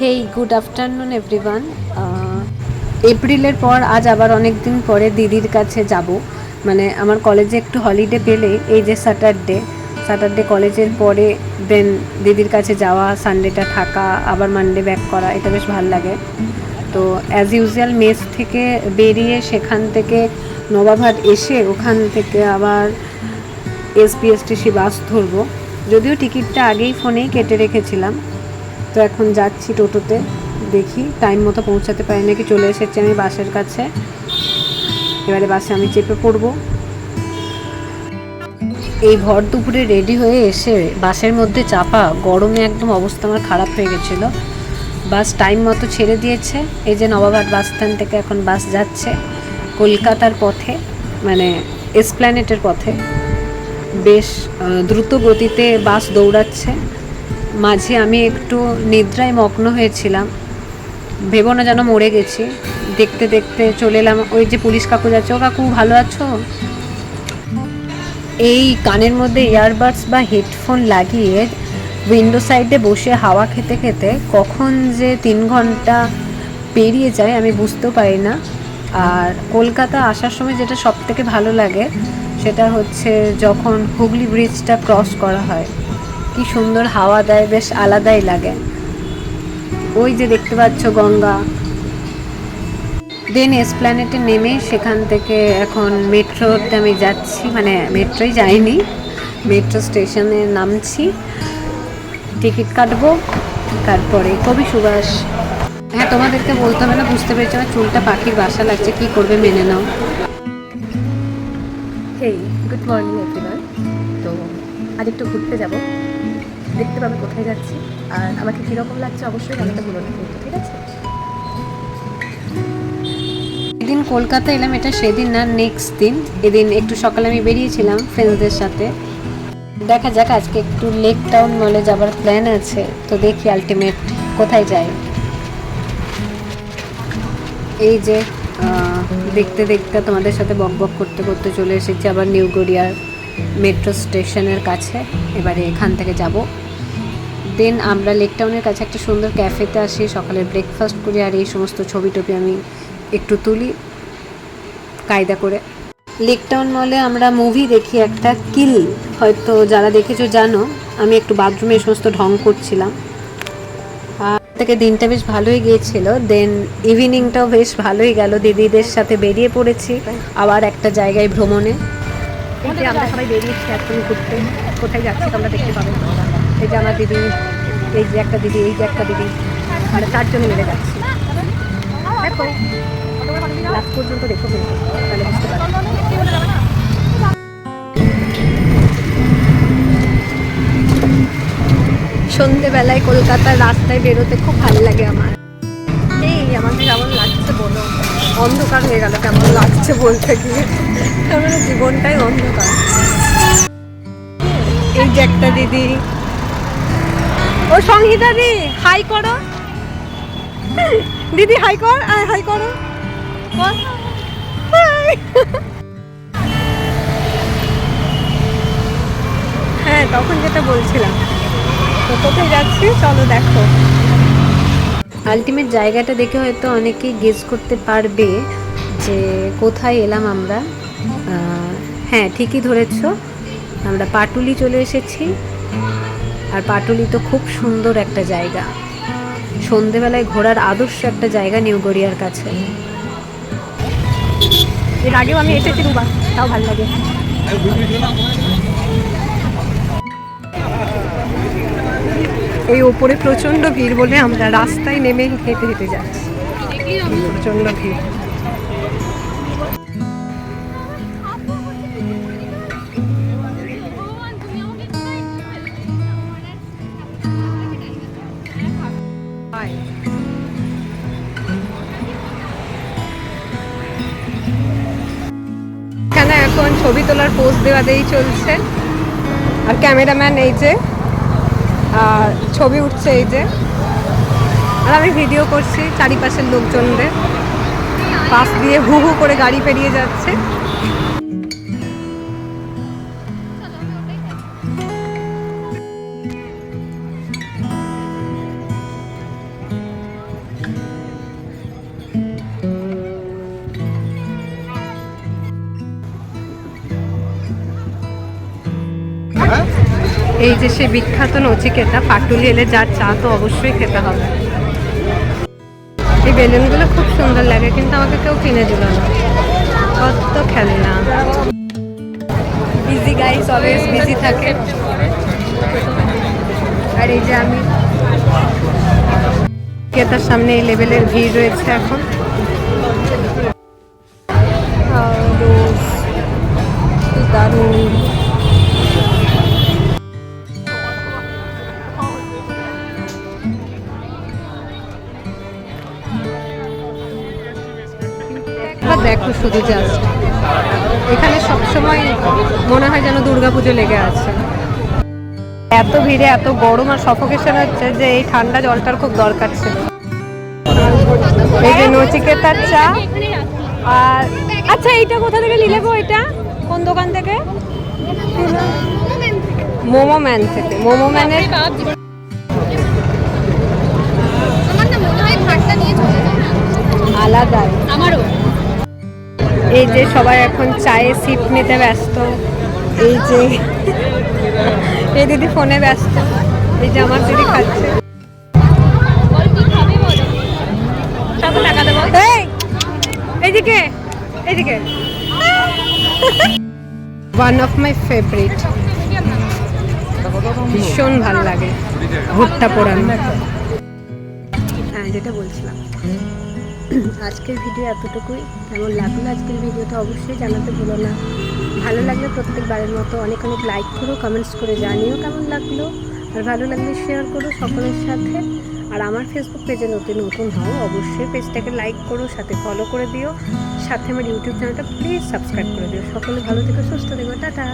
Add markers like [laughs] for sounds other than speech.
Hey good afternoon everyone এপ্রিলের পর আজ আবার অনেক দিন পরে দিদির কাছে যাব। মানে আমার কলেজে একটু হলিডে পেলে, এই যে স্যাটারডে স্যাটারডে কলেজের পরে দেন দিদির কাছে যাওয়া সানডেটা থাকা, আবার মানডে ব্যাক করা, এটা বেশ ভালো লাগে। তো অ্যাজ ইউজুয়াল মেস থেকে বেরিয়ে সেখান থেকে নবাবহাট এসে ওখান থেকে আবার এসপিএসটিসি বাস ধরবো। যদিও টিকিটটা আগেই ফোনেই কেটে রেখেছিলাম। তো এখন যাচ্ছি টোটোতে, দেখি টাইম মতো পৌঁছাতে পারি নাকি, চলে এসেছি আমি বাসের কাছে। এবারে বাসে আমি চেপে পড়ব। এই ভর দুপুরে রেডি হয়ে এসে বাসের মধ্যে চাপা, গরমে একদম অবস্থা আমার খারাপ হয়ে গেছিল। বাস টাইম মতো ছেড়ে দিয়েছে, এই যে নবাবহাট বাস স্ট্যান্ড থেকে এখন বাস যাচ্ছে, কলকাতার পথে মানে এসপ্ল্যানেটের পথে। বেশ দ্রুত গতিতে বাস দৌড়াচ্ছে। মাঝে আমি একটু নিদ্রায় মগ্ন হয়েছিলাম। ভেবো না যেন মরে গেছি। দেখতে দেখতে চলে এলাম। ওই যে পুলিশ কাকু যাচ্ছে। ও কাকু, ভালো আছো? এই কানের মধ্যে ইয়ারবাডস বা হেডফোন লাগিয়ে উইন্ডো সাইডে বসে হাওয়া খেতে খেতে কখন যে তিন ঘণ্টা পেরিয়ে যায় আমি বুঝতেও পারি না। আর কলকাতা আসার সময় যেটা সব থেকে ভালো লাগে সেটা হচ্ছে যখন হুগলি ব্রিজটা ক্রস করা হয়। কি সুন্দর হাওয়া দেয়, বেশ আলাদাই লাগে। ওই যে দেখতে পাচ্ছ গঙ্গা। দেন এসপ্ল্যানেটে নেমে সেখান থেকে এখন মেট্রোতে আমি যাচ্ছি মানে মেট্রোই যাইনি, মেট্রো স্টেশনে নামছি। টিকিট কাটবো, তারপরে কবি সুভাষ। হ্যাঁ তোমাদেরকে বলতে হবে না, বুঝতে পেরেছি আমার চুলটা পাখির বাসা লাগছে, কি করবে মেনে নাও। হেই গুড মর্নিং এভরিওয়ান তো আজ একটু ঘুরতে যাব। দেখতে পাবে কোথায় যাচ্ছি। আর আমাকে কীরকম লাগছে অবশ্যই ভুলো না, কিন্তু ঠিক আছে? এদিন কলকাতা এলাম, এটা সেদিন না নেক্সট দিন। এদিন একটু সকালে আমি বেরিয়েছিলাম ফ্রেন্ডসদের সাথে। দেখা যাক, আজকে একটু লেক টাউন মলে যাবার প্ল্যান আছে। তো দেখি আলটিমেট কোথায় যাই। এই যে দেখতে দেখতে তোমাদের সাথে বক বক করতে করতে চলে এসেছি আবার নিউ গড়িয়ার মেট্রো স্টেশনের কাছে। এবারে এখান থেকে যাব। দেন আমরা লেক টাউনের কাছে একটা সুন্দর ক্যাফেতে আসি সকালে ব্রেকফাস্ট করি আর এই সমস্ত ছবি টবি আমি একটু তুলি কায়দা করে। লেক টাউন মলে আমরা মুভি দেখি একটা কিল হয়তো যারা দেখেছ জানো, আমি একটু বাথরুমে এই সমস্ত ঢং করছিলাম। থেকে দিনটা বেশ ভালোই গিয়েছিল দেন ইভিনিংটাও বেশ ভালোই গেল, দিদিদের সাথে বেরিয়ে পড়েছি, আবার একটা জায়গায় ভ্রমণে। আমরা সবাই বেরিয়েছি এখন ঘুরতে, কোথায় যাচ্ছি তোমরা দেখতে পাবে। এই যে আমার দিদি, এই যে একটা দিদি, এই যে একটা দিদি। আর চারজনে মিলে যাচ্ছি। দেখো পর্যন্ত দেখো কিন্তু, তাহলে বুঝতে সন্ধেবেলায় কলকাতার রাস্তায় বেরোতে খুব ভালো লাগে আমার। এই আমাকে কেমন লাগছে বলো? অন্ধকার হয়ে গেল, কেমন লাগছে বলতে গিয়ে। মানে জীবনটাই অন্ধকার। এই যে একটা দিদি ও সংহিতা দি, হাই করো। দিদি, হাই কর হাই করো। হ্যাঁ তখন যেটা বলছিলাম। তো কোথায় যাচ্ছি? চলো দেখো। আলটিমেট জায়গাটা দেখে হয়তো অনেকেই গেস করতে পারবে যে কোথায় এলাম আমরা। হ্যাঁ ঠিকই ধরেছ। আমরা পাটুলি চলে এসেছি। আর পাটুলি তো খুব সুন্দর একটা জায়গা। সন্ধেবেলায় ঘোরার আদর্শ একটা জায়গা নিউ গড়িয়ার কাছে। এর আগেও আমি এসেছি দুবার তাও ভালো লাগে। এই ওপরে প্রচণ্ড ভিড় বলে আমরা রাস্তায় নেমে হেঁটে হেঁটে যাচ্ছি। প্রচণ্ড ভিড়। এখানে এখন ছবি তোলার পোজ দেওয়া দিয়েই চলছে? আর ক্যামেরাম্যান এই যে, আর ছবি উঠছে এই যে। আর আমি ভিডিও করছি চারিপাশের লোকজনদের। পাশ দিয়ে হু হু করে গাড়ি পেরিয়ে যাচ্ছে। এই যে সে বিখ্যাত নচিকেতা, পাটুলি এলে যার চা তো অবশ্যই খেতে হবে। এই বেলুনগুলো খুব সুন্দর লাগে, কিন্তু আমাকে কেউ কিনে দিল না। কত খেলনা। বিজি গাইস অলওয়েজ বিজি থাকে। আর এই যে আমি কেতার সামনে এই লেভেলের ভিড় রয়েছে এখন। দারুণ শুধু জাস্ট এখানে সবসময় মনে হয় যেন দুর্গাপুজো লেগে আছে। এত ভিড়ে এত গরম আর সফোকেশন হচ্ছে যে এই ঠান্ডা জলটার খুব দরকার ছিল। এই যে নচিকেতার চা। আর আচ্ছা এইটা কোথা থেকে নিলে গো এটা? কোন দোকান থেকে? মোমো ম্যান থেকে। মোমো ম্যানের নিয়ে আলাদা আমারও। এই যে সবাই এখন চায়ে সিপ নিতে ব্যস্ত। এই যে [laughs] এই দিদি ফোনে ব্যস্ত। এই যে আমার দিদি খাচ্ছে। এইদিকে এইদিকে। ওয়ান অফ মাই ফেভারিট ভীষণ ভালো লাগে। ভুট্টা পোড়ানো। হ্যাঁ যেটা বলছিলাম। [clears throat] আজকের ভিডিও এতটুকুই। কেমন লাগল আজকের ভিডিওটা অবশ্যই জানাতে ভুলো না। ভালো লাগলে প্রত্যেকবারের মতো অনেক অনেক লাইক করো কমেন্টস করে জানিও কেমন লাগল। আর ভালো লাগলে শেয়ার করো সকলের সাথে। আর আমার ফেসবুক পেজে নতুন নতুন হও, অবশ্যই পেজটাকে লাইক করো, সাথে ফলো করে দিও। সাথে আমার ইউটিউব চ্যানেলটা প্লিজ সাবস্ক্রাইব করে দিও। সকলে ভালো থেকে, সুস্থ থেকো, টাটা।